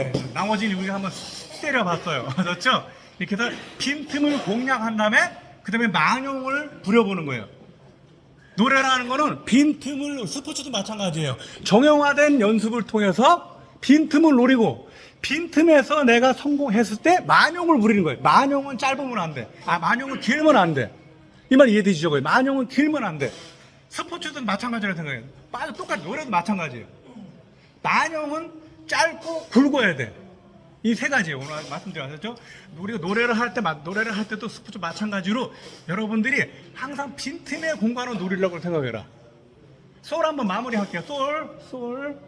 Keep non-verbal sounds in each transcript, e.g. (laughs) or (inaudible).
예, 나머지는 우리가 한번 때려봤어요. (laughs) 그렇죠? 이렇게 해서 빈틈을 공략한 다음에 그 다음에 만용을 부려보는 거예요. 노래라는 거는 빈틈을 스포츠도 마찬가지예요. 정형화된 연습을 통해서 빈틈을 노리고 빈틈에서 내가 성공했을 때 만용을 부리는 거예요. 만용은 짧으면 안 돼. 아 만용은 길면 안 돼. 이 말 이해되시죠? 만용은 길면 안 돼. 스포츠도 마찬가지라고 생각해요. 빠져 똑같이 노래도 마찬가지예요. 만용은 짧고 굵어야 돼. 이 세 가지 오늘 말씀드렸죠. 우리가 노래를 할 때 노래를 할 때도 스포츠 마찬가지로 여러분들이 항상 빈틈의 공간을 노리려고 생각해라. 솔 한번 마무리할게요. 솔, 솔.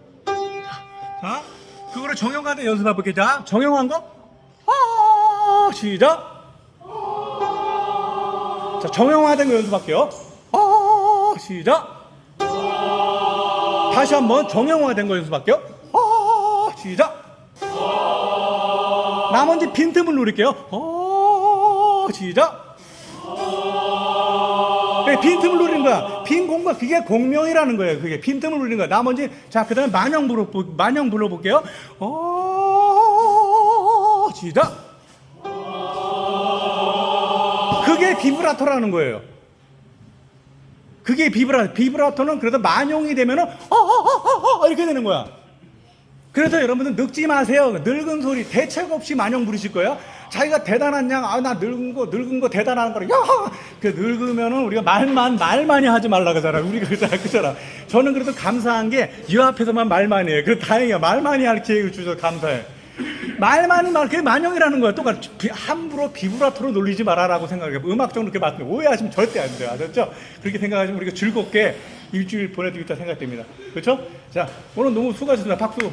자, 그거를 정형화된 연습해 볼게요. 자, 정형한 거. 아, 시작. 자, 정형화된 거 연습할게요. 아, 시작. 다시 한번 정형화된 거 연습할게요. 아, 시작. 나머지 빈틈을 누릴게요. 어, 시작. 네, 빈틈을 누리는 거야. 빈 공간 그게 공명이라는 거예요. 그게 빈틈을 누리는 거야. 나머지 자 그 다음에 만영 불러 만영 불러볼게요. 어, 시작. 그게 비브라토라는 거예요. 그게 비브라 비브라토는 그래도 만용이 되면은 어 어 어어 이렇게 되는 거야. 그래서 여러분들 늙지 마세요. 늙은 소리 대책 없이 만용 부르실 거예요. 자기가 대단한 양, 아, 나 늙은 거, 늙은 거 대단한 거라, 야! 그 늙으면은 우리가 말만, 말 많이 하지 말라 그러잖아. 우리가 그잖아. 그잖아. 저는 그래도 감사한 게, 이 앞에서만 말 많이 해. 그래, 다행이야. 말 많이 할 기회를 주셔서 감사해. 말 많이 말, 그게 만용이라는 거야. 똑같이 비- 함부로 비브라토로 놀리지 말아라고 생각해. 음악적으로 그렇게 말씀 오해하시면 절대 안 돼요. 아셨죠? 그렇게 생각하시면 우리가 즐겁게 일주일 보내드리겠다 생각됩니다. 그렇죠? 자, 오늘 너무 수고하셨습니다. 박수.